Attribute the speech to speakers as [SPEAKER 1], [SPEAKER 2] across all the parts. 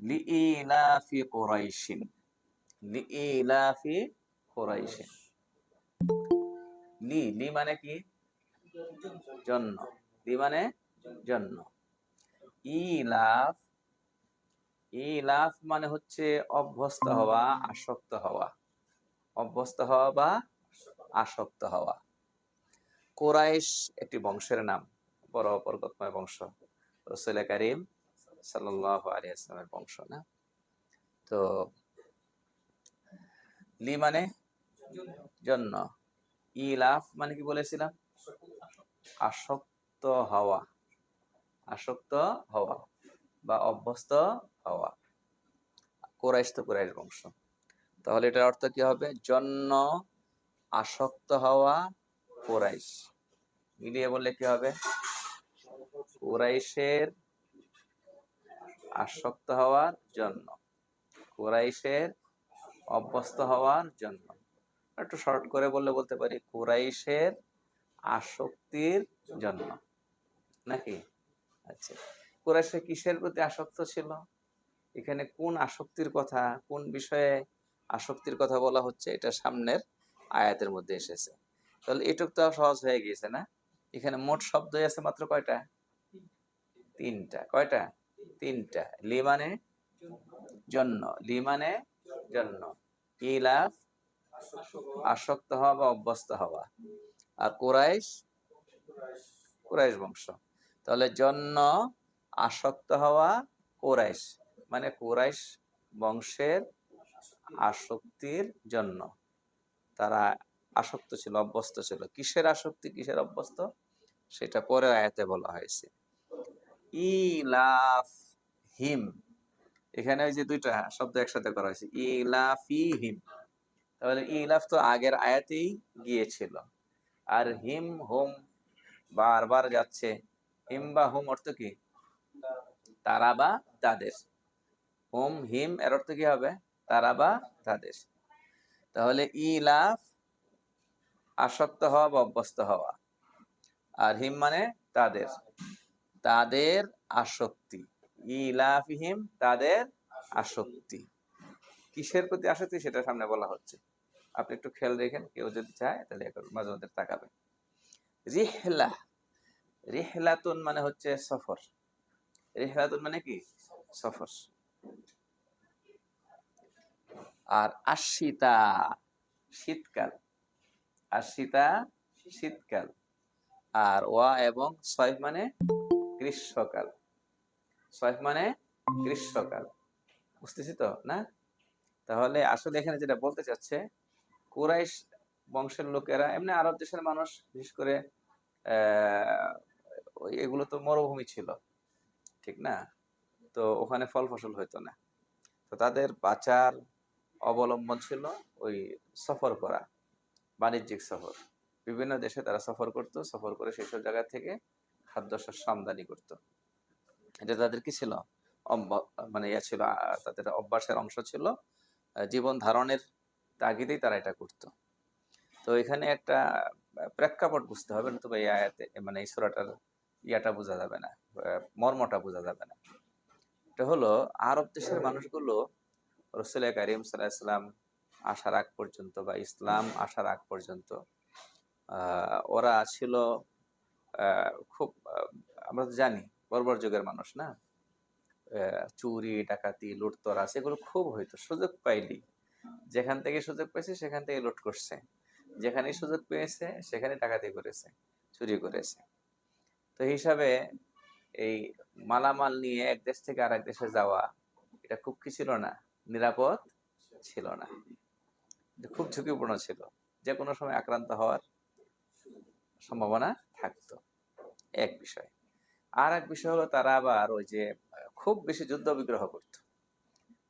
[SPEAKER 1] লিইলাফি কুরাইশিন লিইলাফি কুরাইশিন লি লি মানে কি? জন্য. লি মানে জন্য. ইলাফ ইলাফ মানে হচ্ছে অভ্যস্ত হওয়া, আসক্ত হওয়া। অভ্যস্ত হওয়া বা আসক্ত হওয়া। কোরাইশ একটি বংশের নাম, বড় বরকতময় বংশ। রসুল করিম সাল্লাহ আলী বংশ না? তো লি মানে জন্য। ইলাফ মানে কি বলেছিলাম? আসক্ত হওয়া। আসক্ত হওয়া বা অভ্যস্ত হওয়া। কোরাইশ তো কোরাইশ বংশ। তাহলে এটার অর্থ কি হবে? জন্য আসক্ত হওয়া কোরাইশ। মিলিয়ে বললে কি হবে? কোরাইশের আসক্ত হওয়ার জন্য। কোরাইশের অভ্যস্ত হওয়ার জন্য। একটু শর্ট করে বললে বলতে পারি, কুরাইশের আসক্তির জন্য। নাকি? আচ্ছা। কুরাইশের কিসের প্রতি আসক্ত ছিল? এখানে কোন আসক্তির কথা, কোন বিষয়ে আসক্তির কথা বলা হচ্ছে, এটা সামনের আয়াতের মধ্যে এসেছে। তাহলে এটুক তো সহজ হয়ে গিয়েছে না? এখানে মোট শব্দই আছে মাত্র কয়টা? তিনটা। কয়টা? তিনটা। লি মানে জন্য। লি মানে জন্য। ইলাফ আসক্ত হওয়া বা অভ্যস্ত হওয়া। আর কোরাইশ? কোরাইশ বংশ। তাহলে জন্য আসক্ত হওয়া কোরাইশ। মানে কোরাইশ বংশের আসক্তির জন্য। তারা আসক্ত ছিল, অভ্যস্ত ছিল। কিসের আসক্তি, কিসের অভ্যস্ত? সেটা পরের আয়াতে বলা হয়েছে। ইলাফ হিম এখানে ওই যে দুইটা শব্দ একসাথে করা হয়েছে। ইলাফি হিম তাহলে ইলাফ তো আগের আয়াতেই গিয়েছিল। আর হিম হোম বারবার যাচ্ছে। হিম বা হোম অর্থ কি? তারা বা তাদের। হোম, হিম এর অর্থ কি হবে? তারা বা তাদের। তাহলে ইলাফ আসক্ত হওয়া বা অভ্যস্ত হওয়া। আর হিম মানে তাদের। তাদের আসক্তি। ইলাফিহিম তাদের আসক্তি। কিসের প্রতি আসক্তি সেটা সামনে বলা হচ্ছে। আপনি একটু খেয়াল রেখেন, কেউ যদি চায় তাহলে মাঝে মধ্যে তাকাবেন। রিহলা, রিহলাতুন মানে হচ্ছে সফর। রিহলাতুন মানে কি? সফর। আর আশিতা, শীতকাল। আশিতা, শীতকাল। আর ওয়া এবং সয়ফ মানে গ্রীষ্মকাল। সয়ফ মানে গ্রীষ্মকাল। বুঝতেছি তো, না? তাহলে আসলে এখানে যেটা বলতে চাচ্ছে, কুরাইশ বংশের লোকেরা, এমনি আরব দেশের মানুষ, বিশেষ করে এগুলো তো মরুভূমি ছিল, ঠিক না? তো ওখানে ফল ফসল হইতো না। তো তাদের বাঁচার অবলম্বন ছিল ওই সফর করা, বাণিজ্যিক সফর। বিভিন্ন দেশে তারা সফর করত, সফর করে সেই সব জায়গা থেকে খাদ্য শস্য আমদানি করত। এটা তাদের কি ছিল মানে ইয়া ছিল তাদের অভ্যাসের অংশ ছিল জীবন ধারণের তাগিদেই তারা এটা করত। তো এখানে একটা প্রেক্ষাপট বুঝতে হবে, নতুবা এই আয়াতে মানে এই সুরাটার ইয়াটা বোঝা যাবে না মর্মটা বোঝা যাবে না। এটা হলো, আরব দেশের মানুষগুলো রসুল করিম সাল্লাম আসার আগ পর্যন্ত বা ইসলাম আসার আগ পর্যন্ত ওরা ছিল খুব আমরা তো জানি, বর্বর যুগের মানুষ, না? চুরি, ডাকাতি লুটতরাজ এগুলো খুব হইতো, সুযোগ পাইলি। যেখান থেকে সুযোগ পেয়েছে, সেখান থেকে লুট করছে। যেখানে সুযোগ পেয়েছে, সেখানে ডাকাতি করেছে, চুরি করেছে। তো হিসাবে এই মালামাল নিয়ে এক দেশ থেকে আরেক দেশে যাওয়া, এটা খুব কি ছিল না? নিরাপদ ছিল না। খুব ঝুঁকিপূর্ণ ছিল। যে কোনো সময় আক্রান্ত হওয়ার সম্ভাবনা থাকতো। এক বিষয়। আর এক বিষয় হলো তারা আবার ওই যে খুব বেশি যুদ্ধ বিগ্রহ করত।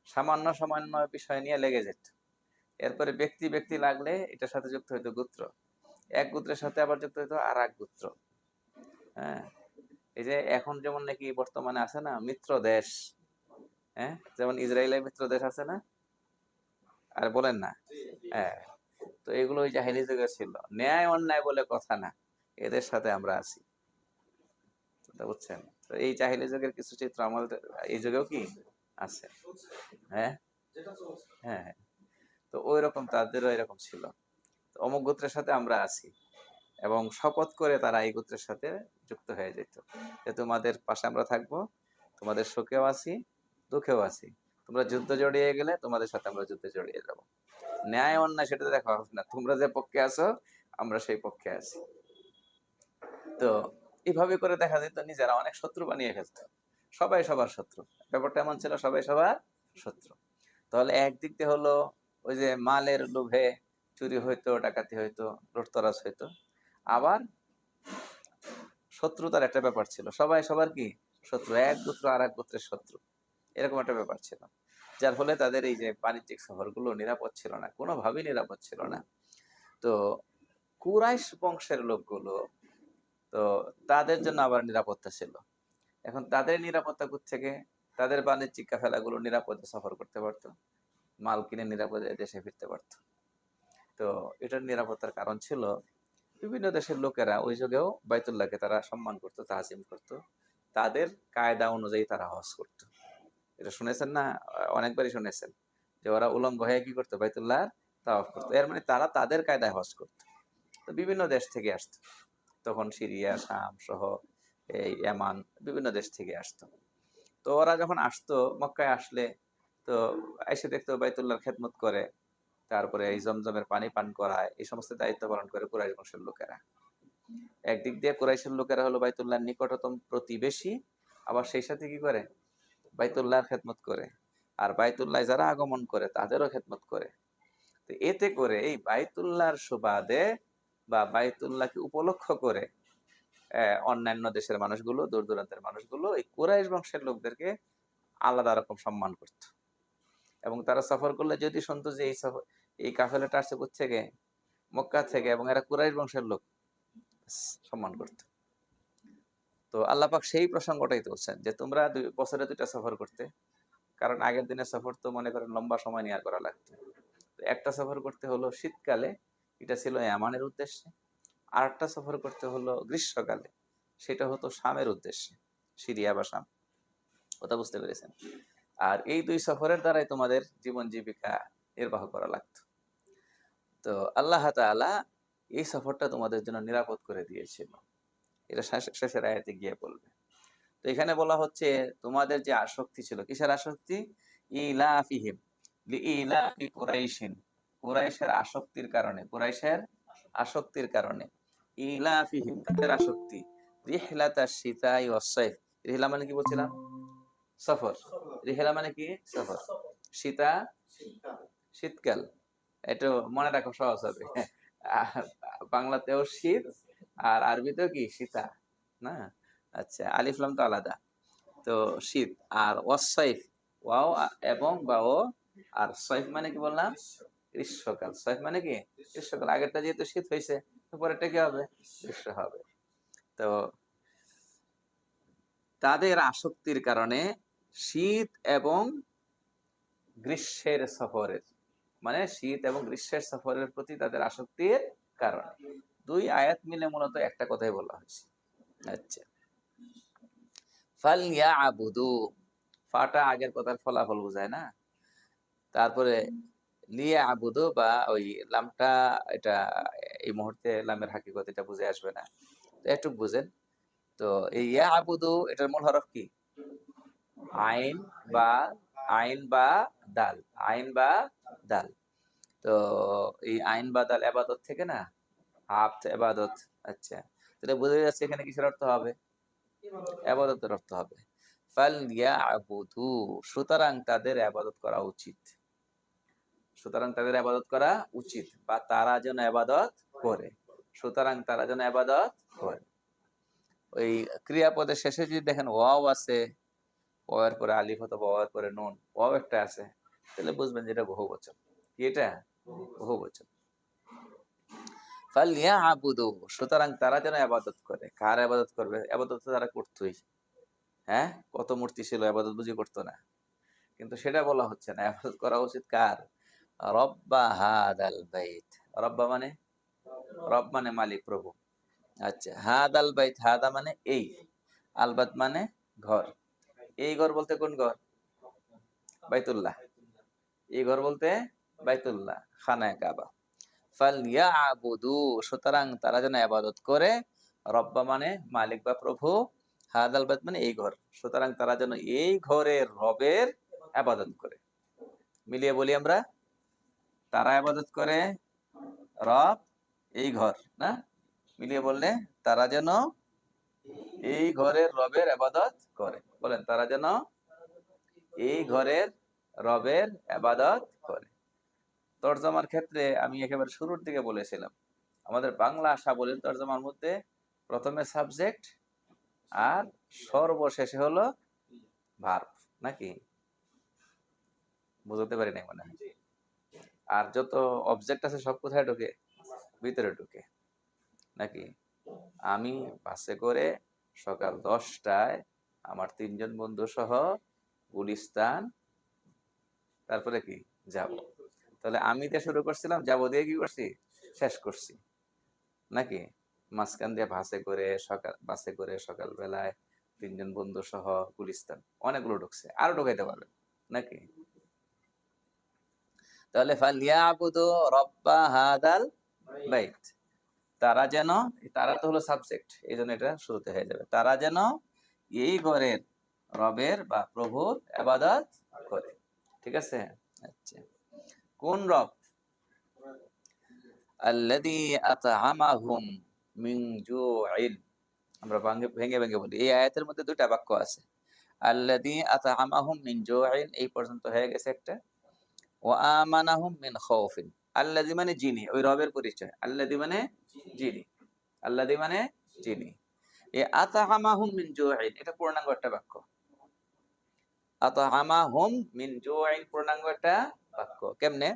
[SPEAKER 1] সামান্য সামান্য বিষয় নিয়ে লেগে যেত। এরপরে ব্যক্তি ব্যক্তি লাগলে এটার সাথে যুক্ত হইতো গোত্র। এক গোত্রের সাথে আবার যুক্ত হইতো আর এক গোত্র। হ্যাঁ? এই যে এখন যেমন নাকি বর্তমানে আছে না মিত্র দেশ। হ্যাঁ? যেমন ইসরায়েলের মিত্র দেশ আছে না? আর বলেন না? হ্যাঁ। তো এগুলো ওই জাহিলি যুগে ছিল। ন্যায় অন্যায় বলে কথা না। এদের সাথে আমরা আছি। বুঝছেন? তো এই জাহিলি যুগের কিছু চিত্র আমাদের, এই যুগেও কি আছে? হ্যাঁ? হ্যাঁ হ্যাঁ। তো ওই রকম তাদেরও এরকম ছিল। অমুক গোত্রের সাথে আমরা আছি এবং শপথ করে তারা এই গোত্রের সাথে যুক্ত হয়ে যেত। যে তোমাদের পাশে আমরা থাকব, তোমাদের সুখেও আছি, দুঃখেও আছি। তোমরা যুদ্ধ জড়িয়ে গেলে তোমাদের সাথে আমরা যুদ্ধে জড়িয়ে যাব। ন্যায় অন্যায় সেটা দেখা হবে না। তোমরা যে পক্ষে আছো, আমরা সেই পক্ষে আছি। তো এইভাবে করে দেখা যেত, নিজেরা অনেক শত্রু বানিয়ে ফেলতো। সবাই সবার শত্রু। ব্যাপারটা এমন ছিল, সবাই সবার শত্রু। তাহলে একদিক দিয়ে হলো ওই যে মালের লোভে চুরি হইতো, ডাকাতি হইতো, লুটতরাজ হইতো। আবার শত্রুতার একটা ব্যাপার ছিল। সবাই সবার কি? শত্রু। এক গোত্র আর এক গোত্রের শত্রু। এরকম একটা ব্যাপার ছিল। যার ফলে তাদের এই যে বাণিজ্যিক শহরগুলো নিরাপদ ছিল না, কোনোভাবেই নিরাপদ ছিল না। তো কুরাইশ বংশের লোকগুলো তো তাদের জন্য আবার নিরাপত্তা ছিল। এখন তাদের নিরাপত্তা থেকে তাদের বাণিজ্যিক কাফেলাগুলো নিরাপদে সফর করতে পারতো, মাল কিনে নিরাপদে দেশে ফিরতে পারতো। তো এটার নিরাপত্তার কারণ ছিল, বিভিন্ন দেশের লোকেরা ওই যুগেও বাইতুল্লাহকে তারা সম্মান করতো, তাজিম করতো। তাদের কায়দা অনুযায়ী তারা হজ করতো। এটা শুনেছেন না? অনেকবারই শুনেছেন যে ওরা উলঙ্গ হয়ে কি করতো? বাইতুল্লাহ তাওয়াফ করতো। এর মানে তারা তাদের কায়দায় হজ করতো। তো বিভিন্ন দেশ থেকে আসতো। তখন সিরিয়া, শাম সহ এই ইয়ামান বিভিন্ন দেশ থেকে আসতো। তো ওরা যখন আসতো, মক্কায় আসলে তো এসে দেখতো বাইতুল্লাহর খেদমত করে, তারপরে এই জমজমের পানি পান করায়, এই সমস্ত দায়িত্ব পালন করে কুরাইশ বংশের লোকেরা। একদিক দিয়ে কুরাইশের লোকেরা হলো বাইতুল্লাহর নিকটতম প্রতিবেশী, আবার সেই সাথে কি করে? বাইতুল্লাহর খেদমত করে। আর বাইতুল্লাহ যারা আগমন করে, তাদেরও খেদমত করে। তো এতে করে এই বাইতুল্লাহর সুবাদে বা বাইতুল্লাহকে উপলক্ষ করে অন্যান্য দেশের মানুষগুলো দূর দূরান্তের মানুষগুলো এই কুরাইশ বংশের লোকদেরকে আলাদা রকম সম্মান করত। এবং তারা সফর করলে যদি শুনতো যে এই সফর এই কাফেলাটা আসছে থেকে মক্কা থেকে। এবং এরা কুরাইশ বংশের লোক সম্মান করত। তো আল্লাহ পাক সেই প্রসঙ্গটাই তুলছেন যে তোমরা দুই, বছরে দুইটা সফর করতে। কারণ আগের দিনের সফর তো মনে করেন লম্বা সময় নিয়ে করা লাগতো। একটা সফর করতে হলো শীতকালে এটা ছিল এমানের উদ্দেশ্যে। আর একটা সফর করতে হলো গ্রীষ্মকালে। সেটা হতো শামের উদ্দেশ্যে, সিরিয়া বা শাম। কথা বুঝতে পেরেছেন? আর এই দুই সফরের দ্বারাই তোমাদের জীবন জীবিকা নির্বাহ করা লাগতো। তো আল্লাহ তাআলা এই সফরটা তোমাদের জন্য নিরাপদ করে দিয়েছিল। এটা শেষ- শেষের আয়াতে গিয়ে বলবে। তো এখানে বলা হচ্ছে, তোমাদের যে আসক্তি ছিল, কিসের আসক্তি? ইলাফিহিম লিইলাফি কুরাইশিন। কুরাইশের আসক্তির কারণে, কুরাইশের আসক্তির কারণে। আসক্তি? মানে কি বলছিলাম? সফর। মানে কি? সফর। শীতা? শীতকাল। একটু মনে রাখো সহজ হবে। বাংলাতেও শীত, আর আরবিতেও কি? শীতা। না? আচ্ছা আলিফলাম তো আলাদা। তো শীত, আর ওয়াসাইফ ওয়াও এবং বা ও আর সৈফ মানে কি বললাম? গ্রীষ্মকাল সৈফ মানে কি? গ্রীষ্মকাল। আগেরটা যেহেতু শীত হয়েছে তো পরেরটা কি হবে? গ্রীষ্ম হবে। তো তাদের আসক্তির কারণে শীত এবং গ্রীষ্মের সফরের মানে শীত এবং গ্রীষ্মের সফরের প্রতি তাদের আসক্তির কারণে। দুই আয়াত মিলে মূলত একটা কথাই বলা হয়েছে। আচ্ছা। ফাল আবুদু ফাটা আগের কথার ফলাফল বোঝায় না? তারপরে লিয়া আবুদু বা ওই লামটা এটা এই মুহূর্তে লামের হাকিকত এটা বুঝে আসবে না। একটু বুঝেন। তো এই ইয়া আবুদু এটার মূল হরফ কি? আইন বা আইন বা দাল। আইন বা দাল। তো এই আইন বা দাল এবাদত থেকে না? হাফ এবাদত আচ্ছা। তাহলে বোঝা যাচ্ছে এখানে কিসের অর্থ হবে? আবাদতের অর্থ হবে। ফাল ইয়াবুদু সুতরাং তাদের আবাদত করা উচিত। সুতরাং তাদের আবাদত করা উচিত বা তারা যেন আবাদত করে। সুতরাং তারা যেন আবাদত করে। ওই ক্রিয়াপদের শেষে যদি দেখেন ওয়াও আছে, ওয়ার পরে আলিফ অথবা ওয়ার পরে নুন, ওয়াও একটা আছে, তাহলে বুঝবেন যে এটা বহু বচন। কি এটা? বহু বচন। ফালিয়া আবুদু সুতরাং তারা যেন আবাদত করে। কার আবাদত করবে? আবাদত তারা করতোই। হ্যাঁ? কত মূর্তি ছিল, আবাদত বুঝি করতো না। কিন্তু সেটা বলা হচ্ছে না। আবাদত করা উচিত কার? রব্বা হাদাল বাইত। রব্বা মানে? রব মানে মালিক, প্রভু। আচ্ছা হাদ আল বাইত, হাদা মানে এই। আলবাত মানে ঘর। এই ঘর বলতে কোন ঘর? বাইতুল্লাহ। এই ঘর বলতে বাইতুল্লাহ, খানায় কাবা। ফাল ইয়াবুদু, সুতরাং তারা যেন আবাদত করে, রব্বা মানে মালিক বা প্রভু, হাদাল বাইত মানে এই ঘর। সুতরাং তারা যেন এই ঘরে রবের আবাদত করে। মিলিয়ে বলি আমরা। তারা আবাদত করে রব এই ঘর, না? মিলিয়ে বললে, তারা যেন এই ঘরের রবের আবাদত করে। বলেন, তারা যেন এই ঘরের রবের আবাদত করে। তর্জমার ক্ষেত্রে আমি একেবারে শুরুর দিকে বলেছিলাম, আমাদের বাংলা বলেন তর্জমার মধ্যে প্রথমে সাবজেক্ট আর সর্বশেষে হলো ভার্ব, নাকি? বুঝতে পারি নাই মনে হয়। আর যত অবজেক্ট আছে সব কোথায় ঢুকে? ভিতরে ঢুকে। নাকি? আমি বাসে করে সকাল দশটায় আমার তিনজন বন্ধু সহ গুলিস্তান, তারপরে কি? যাব। তাহলে আমি দিয়ে শুরু করছিলাম, যাব দিয়ে কি করছি? শেষ করছি। নাকি? মাঝখান দিয়ে বাসে করে সকাল, বাসে করে সকাল বেলায় তিনজন বন্ধু সহ গুলিস্তান। অনেকগুলো ঢুকছে, আরও ঢুকাইতে পারবেন। নাকি? তাহলে ফালিয়াবুদু রব্বা হাদাল তারা যেন, তারা তো হলো সাবজেক্ট এই জন্য এটা শুরুতে হয়ে যাবে। তারা যেন এই ঘরের রবের বা প্রভুর আবাদত করে। ঠিক আছে? আচ্ছা। কোন রব? আল্লাযী আত'আমাহুম মিন জু'ইন। আমরা ভাঙে, ভেঙে ভেঙে বলি। এই আয়াতের মধ্যে দুটা বাক্য আছে। আল্লাযী আত'আমাহুম মিন জু'ইন, এই পর্যন্ত হয়ে গেছে একটা। আমানাহুম মিন যিনি, ওই রবের পরিচয়। আল্লাযী মানে যিনি। আল্লাযী মানে এই আত'আমাহুম মিন এটা পূর্ণাঙ্গ একটা বাক্য। মিন পূর্ণাঙ্গ একটা বাক্য। কেমনে?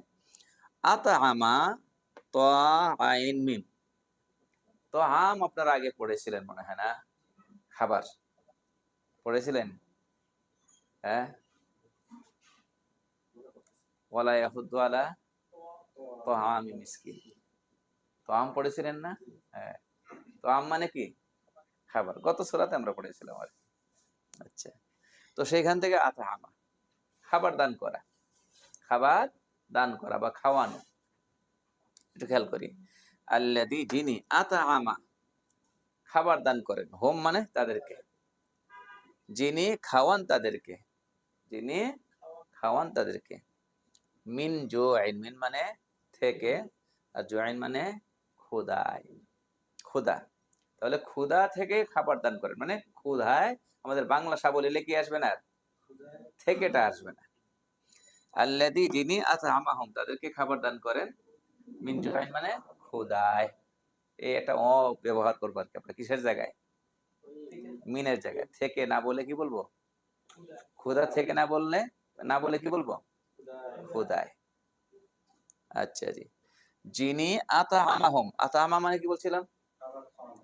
[SPEAKER 1] আত'আমা তা আইন আগে পড়েছিলেন মনে হয় না? খাবার। পড়েছিলেন? হ্যাঁ? পড়েছিলেন না? হ্যাঁ। মানে কি? খাবার। গত আমরা পড়েছিলাম আর আচ্ছা। তো সেইখান থেকে খাবার দান করা। খাবার দান করা বা খাওয়ানো। একটু খেয়াল করি। আল্লাদি যিনি আতা আমা খাবার দান করেন। হোম মানে তাদেরকে। যিনি খাওয়ান তাদেরকে। যিনি খাওয়ান তাদেরকে। মিন জো আইন মিন মানে থেকে আর জো আইন মানে খুদায় খুদা তাহলে ক্ষুধা থেকে খাবার দান করেন মানে ক্ষুধায় আমাদের বাংলা সাবলীলে কি আসবে না? থেকেটা আসবে না। আল্লাদি যিনি আতা আমাহম তাদেরকে খাবার দান করেন। মিন জো আইন মানে খুদায় এই একটা অ ব্যবহার করব আর কি আমরা, কিসের জায়গায়? মিনের জায়গায়। থেকে না বলে কি বলব? ক্ষুধা থেকে না বললে, না বলে কি বলব? আচ্ছা জি। যিনি আতা আমা মানে কি বলছিলাম?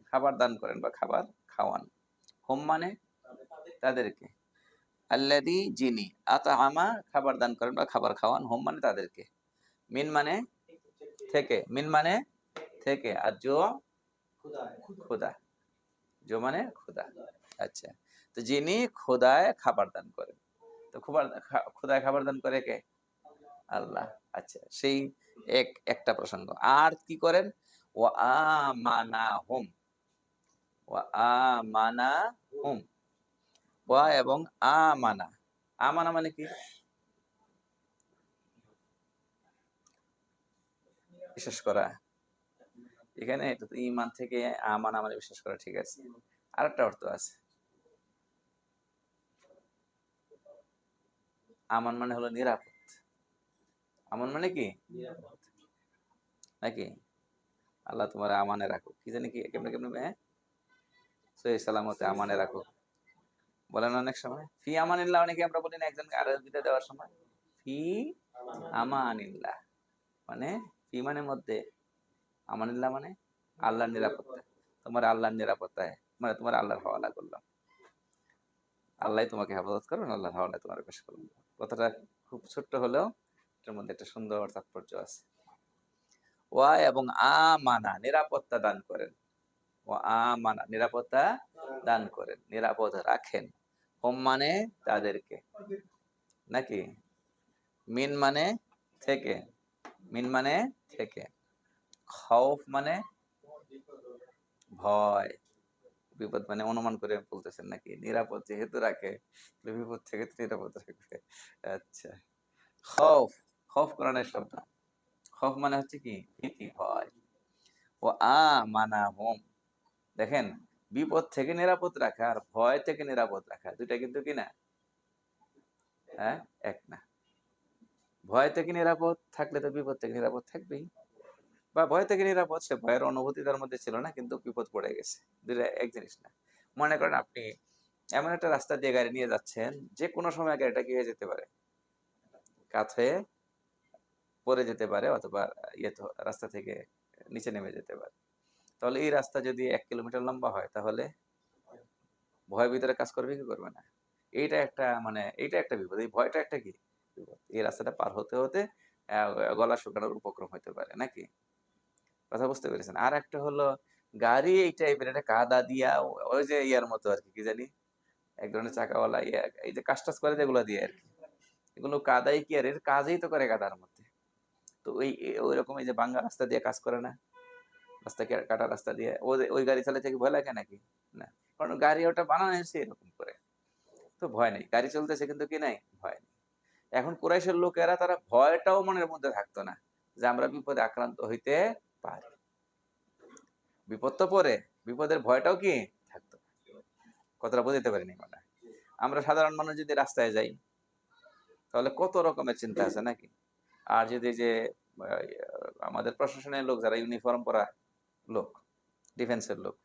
[SPEAKER 1] খাবার দান করেন বা খাবার খাওয়ান। হোম মানে তাদেরকে। আল্লাদি যিনি আতা আমা খাবার দান করেন বা খাবার খাওয়ান, হোম মানে তাদেরকে। মিন মানে থেকে। মিন মানে থেকে। আর জো খুদা। জো মানে খুদা। আচ্ছা। তো যিনি খোদায় খাবার দান করেন। তো খোদায় খাবার দান করে কে? আল্লাহ আচ্ছা সেই এক, একটা প্রসঙ্গ। আর কি করেন? ও আমানা হুম ও আমানা হুম ওয়া এবং আমানা। আমানা মানে কি? বিশ্বাস করা। এখানে এটা ইমান থেকে আমানা মানে বিশ্বাস করা, ঠিক আছে। আরেকটা অর্থ আছে। আমান মানে হলো নিরাপদ। আমান মানে কি? নাকি? আল্লাহ তোমার আমানে রাখো কি জানি কি কেমনে কেমনে হ্যাঁ? সহি সালামতে আমানে রাখো বলেন অনেক সময় ফি আমানিল্লাহ অনেকে আমরা বলি না একজনকে আরও দিতে দেওয়ার সময়। ফি আমানিল্লাহ। মানে ফি মানে মধ্যে আমানিল্লাহ মানে আল্লাহর নিরাপত্তা। তোমার আল্লাহর নিরাপত্তায় মানে তোমার আল্লাহর হওয়ালা করলাম। আল্লাহ তোমাকে হেফাজত করবেন আল্লাহর হওয়ালায় তোমার পেশ করলাম কথাটা খুব ছোট্ট হলেও এটার মধ্যে একটা সুন্দর তাৎপর্য আছে। ওয়া এবং আমানা নিরাপত্তা দান করেন। ও আমানা নিরাপত্তা দান করেন, নিরাপদ রাখেন। হোম মানে তাদেরকে। নাকি? মিন মানে থেকে। মিন মানে থেকে। খৌফ মানে ভয়। বিপদ মানে অনুমান করে বলতেছেন নাকি? নিরাপদ যেহেতু রাখে বিপদ থেকে নিরাপদ রাখবে। আচ্ছা। খৌফ। খৌফ কোরআনের শব্দ। খৌফ মানে হচ্ছে কি? ভীতি ভয়। ও আ মানা হোম দেখেন, বিপদ থেকে নিরাপদ রাখা আর ভয় থেকে নিরাপদ রাখা, দুইটা কিন্তু কি না? হ্যাঁ এক না। ভয় থেকে নিরাপদ থাকলে তো বিপদ থেকে নিরাপদ থাকবেই। বা ভয় থেকে নিরাপদ, সে ভয়ের অনুভূতি তার মধ্যে ছিল না, কিন্তু বিপদ পড়ে গেছে। দুইটা এক জিনিস না। মনে করেন আপনি এমন একটা রাস্তা দিয়ে গাড়ি নিয়ে যাচ্ছেন যে কোনো সময় গাড়িটা কি হয়ে যেতে পারে। হয়ে পড়ে যেতে পারে অথবা ইয়ে রাস্তা থেকে নিচে নেমে যেতে পারে। তাহলে এই রাস্তা যদি এক কিলোমিটার লম্বা হয়, তাহলে ভয় ভিতরে কাজ করবে কি করবে না? এইটা একটা মানে এইটা একটা বিপদ। এই ভয়টা একটা কি? বিপদ। এই রাস্তাটা পার হতে হতে গলা শুকানোর উপক্রম হতে পারে, নাকি? কথা বুঝতে পেরেছেন? আর একটা হলো গাড়ি এই টাইপের একটা কাদা দিয়া, ওই যে ইয়ার মতো আর কি জানি? এক ধরনের চাকাওয়ালা ইয়া, এই যে কাজ টাজ করে যেগুলো দিয়ে আর কি। এগুলো কাদাই কি আর? এর কাজই তো করে কাদার মধ্যে তো ওই ওই রকম এই যে বাঙ্গা রাস্তা দিয়ে কাজ করে না? রাস্তা কাটা রাস্তা দিয়ে? ওই গাড়ি চালাতে কি ভয় লাগে নাকি? না। কারণ গাড়ি ওটা বানানো হয়েছে এরকম করে। তো ভয় নেই। গাড়ি চলতেছে কিন্তু কি নাই? ভয় নেই। এখন কুরাইশের লোকেরা তারা ভয়টাও মনের মধ্যে থাকতো না যে আমরা বিপদে আক্রান্ত হইতে পারি। বিপদ তো পরে বিপদের ভয়টাও কি থাকতো। কথাটা বুঝতে পারিনি আমরা সাধারণ মানুষ যদি রাস্তায় যাই, তাহলে কত রকমের চিন্তা আছে নাকি? আর যদি যে আমাদের প্রশাসনের লোক যারা ইউনিফর্ম পরা লোক ডিফেন্সের লোক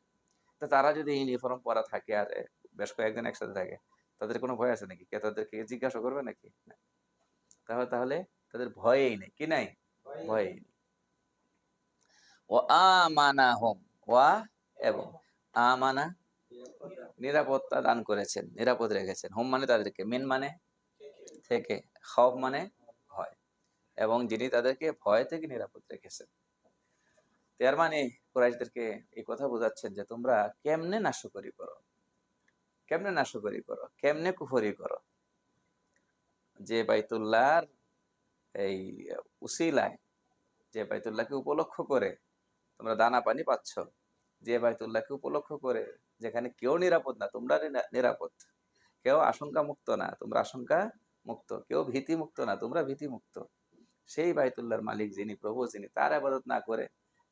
[SPEAKER 1] তো তারা যদি ইউনিফর্ম পরা থাকে আর বেশ কয়েকজন একসাথে থাকে তাদের কোনো ভয় আছে নাকি? কে তাদেরকে জিজ্ঞাসা করবে নাকি? তাহলে তাহলে তাদের ভয়েই নেই কি নাই? ভয়েই নেই। ও আমানা হোম ওয়া এবং আমানা নিরাপত্তা দান করেছেন নিরাপদ রেখেছেন। হোম মানে তাদেরকে মেন মানে থেকে। খব মানে এবং যিনি তাদেরকে ভয় থেকে নিরাপদ রেখেছেন। তার মানে কুরাইশদেরকে এই কথা বোঝাচ্ছেন যে তোমরা কেমনে নাশকরি করো? কেমনে নাশকরি করো? কেমনে কুফরি করো? যে বাইতুল্লাহর এই উসিলায় যে বাইতুল্লাহকে উপলক্ষ করে তোমরা দানা পানি পাচ্ছ, যে বাইতুল্লাহকে উপলক্ষ করে যেখানে কেউ নিরাপদ না, তোমরা নিরাপদ। কেউ আশঙ্কা মুক্ত না, তোমরা আশঙ্কা মুক্ত কেউ ভীতি মুক্ত না, তোমরা ভীতি মুক্ত সেই বাইতুল্লাহর মালিক যিনি প্রভু, যিনি তার আবাদত না করে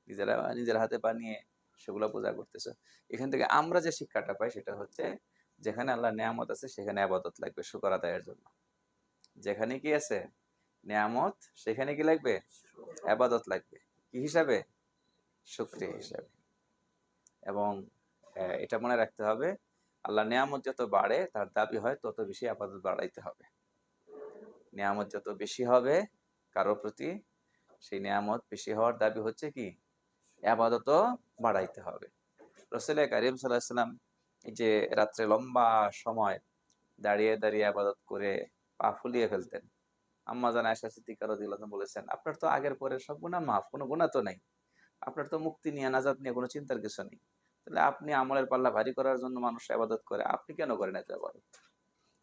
[SPEAKER 1] নিজেরা, নিজের হাতে বানিয়ে সেগুলো পূজা করতেছে। এখান থেকে আমরা যে শিক্ষাটা পাই সেটা হচ্ছে যেখানে আল্লাহ নিয়ামত আছে সেখানে আবাদত লাগবে, শুকর আদায়ের জন্য। যেখানে কি আছে? নিয়ামত, সেখানে কি লাগবে? আবাদত লাগবে। কি হিসাবে? শুক্রিয়া হিসাবে। এবং এটা মনে রাখতে হবে আল্লাহ নিয়ামত যত বাড়ে, তার দাবি হয় তত বেশি আপাতত বাড়াইতে হবে। নিয়ামত যত বেশি হবে কারও প্রতি সেই নিয়ামত বেশি হওয়ার দাবি হচ্ছে কি? আপাতত বাড়াইতে হবে। রসুল করিম সাল্লাহাম এই যে রাত্রে লম্বা সময় দাঁড়িয়ে দাঁড়িয়ে আবাদত করে পা ফুলিয়ে ফেলতেন। আম্মা জান আয়সা সিদ্দিকা রাদিয়াল্লাহু আনহা বলেছেন, আপনার তো আগের পরে সব গুণা মাফ, কোনো গুণা তো নাই। আপনার তো মুক্তি নিয়ে, নাজাত নিয়ে কোনো চিন্তার কিছু নেই। তাহলে আপনি আমলের পাল্লা ভারী করার জন্য মানুষ আবাদত করে, আপনি কেন করেন এত আবাদত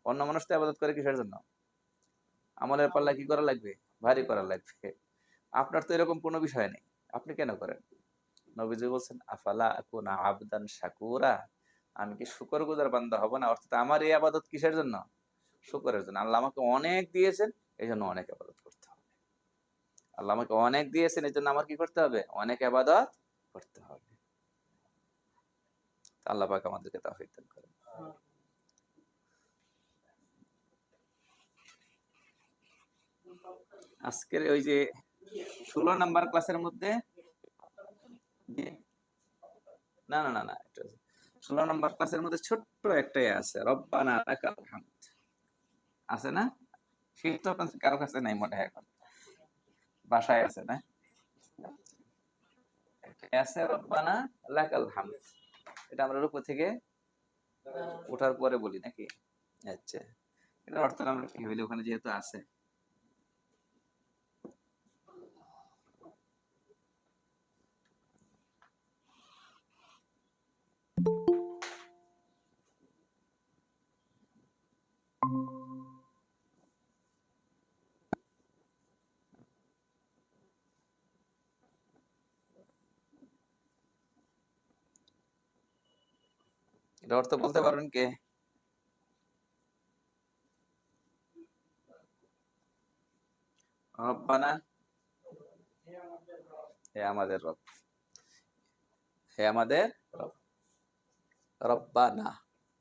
[SPEAKER 1] অন্য মানুষ তো আবাদত করে কিসের জন্য? আমলের পাল্লা কি করা লাগবে? ভারী করা লাগবে। আপনার তো এরকম কোনো বিষয় নেই। আপনি কেন করেন? নবীজি বলছেন, আফালা আকুনা আবদান শাকুরা? আমি কি শুকর গুজার বান্দা হব না? অর্থাৎ আমার এই আবাদত কিসের জন্য? শুকরের জন্য। আল্লাহ আমাকে অনেক দিয়েছেন এই জন্য অনেক আবাদত করতে হবে। আল্লাহ আমাকে অনেক দিয়েছেন এই জন্য আমার কি করতে হবে? অনেক আবাদত করতে হবে। আল্লাহ পাক আমাদেরকে তাফিক করেন। আজকের ওই যে ষোলো নাম্বার ক্লাসের মধ্যে না না না না ষোলো নম্বর ক্লাসের মধ্যে ছোট্ট একটাই আছে, রব্বানা হামদ। আছে না? শীত তো আপনার কারও কাছে নাই মনে হয় এখন। বাসায় আছে না? আছে, রব্বানা লাকাল হামদ। এটা আমরা থেকে ওঠার পরে বলি নাকি? আচ্ছা। এটা অর্থ আমরা কি হইলে ওখানে যেহেতু আছে। এটা অর্থ বলতে পারবেন কে? রব্বানা। হে আমাদের রব। হে আমাদের রব। রব্বানা।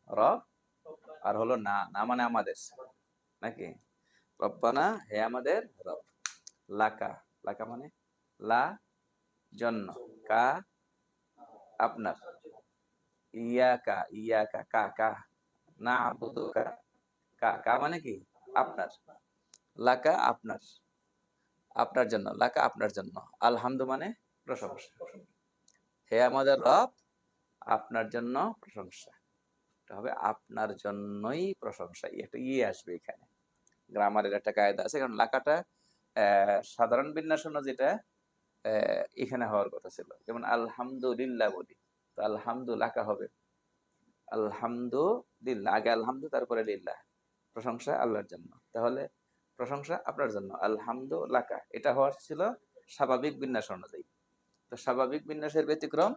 [SPEAKER 1] রব আর হলো না। না মানে আমাদের। নাকি? রব্বানা হে আমাদের রব। লাকা। লাকা মানে লা জন্য। কা আপনার। ইয়াকা ইয়াকা, কা কা না আবুদু কা কা কা মানে কি? আপনার। লাকা আপনার। আপনার জন্য, লাকা আপনার জন্য। আলহামদু মানে প্রশংসা। হে আমাদের রব, আপনার জন্য প্রশংসা। এটা হবে আপনার জন্যই প্রশংসা। এটা ইয়ে আসবে এখানে। গ্রামারের একটা কায়দা আছে, কারণ লাকাটা সাধারণ বিন্যাসন্য যেটা এখানে হওয়ার কথা ছিল। যেমন আলহামদুলিল্লাহ বলি। তো আলহামদু লাকা হবে। আলহামদুলিল্লাহ, আগে আলহামদু, তারপরে লিল্লাহ। প্রশংসা আল্লাহর জন্য। তাহলে প্রশংসা আপনার জন্য। আলহামদু লাকা এটা হওয়ার ছিল স্বাভাবিক বিন্যাস অনুযায়ী। তো স্বাভাবিক বিন্যাসের ব্যতিক্রম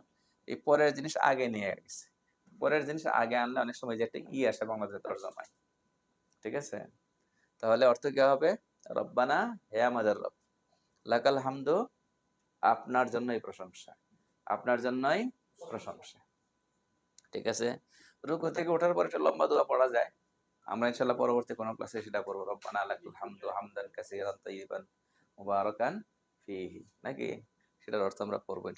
[SPEAKER 1] এই পরের জিনিস আগে নিয়ে গেছে। পরের জিনিস আগে আনলে অনেক সময় যে একটা ই আসে বাংলাদেশের তর্জমায়। ঠিক আছে? তাহলে অর্থ কি হবে? রব্বানা, হে আমাদের রব। লাকাল হামদু, আপনার জন্যই প্রশংসা। আপনার জন্যই প্রশংসা ঠিক আছে? রুকু থেকে ওঠার পর একটা লম্বা দোয়া পড়া যায়। আমরা ইনশাল্লাহ পরবর্তী কোনো ক্লাসে সেটা করব। রব্বানা আলাকুল হামদু হামদান কাসীরান তাইয়িবান মুবারাকান ফিহি। নাকি? সেটার অর্থ আমরা করব ইনশাল্লাহ